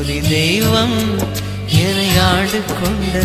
அருள்ஜோதி தெய்வம் என ஆண்டு கொண்ட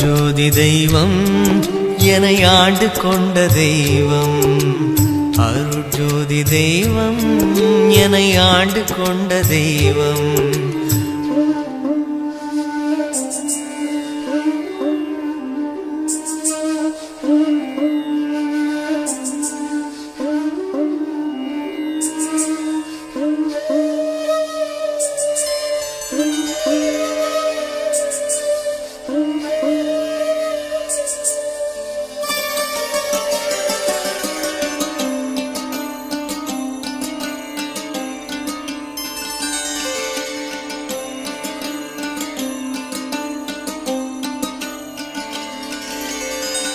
ஜோதி தெய்வம் என ஆண்டு கொண்ட தெய்வம். அருட்ஜோதி தெய்வம் என ஆண்டு கொண்ட தெய்வம்.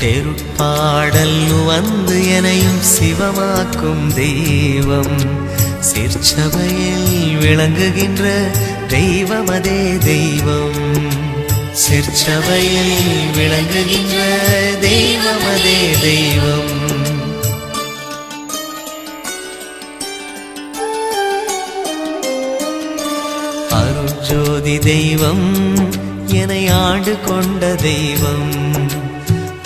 தெருப்பாடல் வந்து எனையும் சிவமாக்கும் தெய்வம். சிற்சபையில் விளங்குகின்ற தெய்வம் அதே தெய்வம். சிற்சபையில் விளங்குகின்ற தெய்வம் அதே தெய்வம். அருட்ஜோதி தெய்வம் என ஆண்டு கொண்ட தெய்வம்.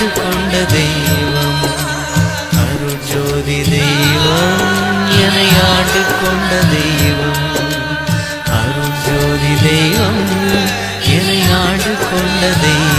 ஆண்டு கொண்ட தெய்வம் அருட்ஜோதி தெய்வம் என்னை ஆண்டு கொண்ட தெய்வம். அருட்ஜோதி தெய்வம் என்னை ஆண்டு கொண்ட தெய்வம்.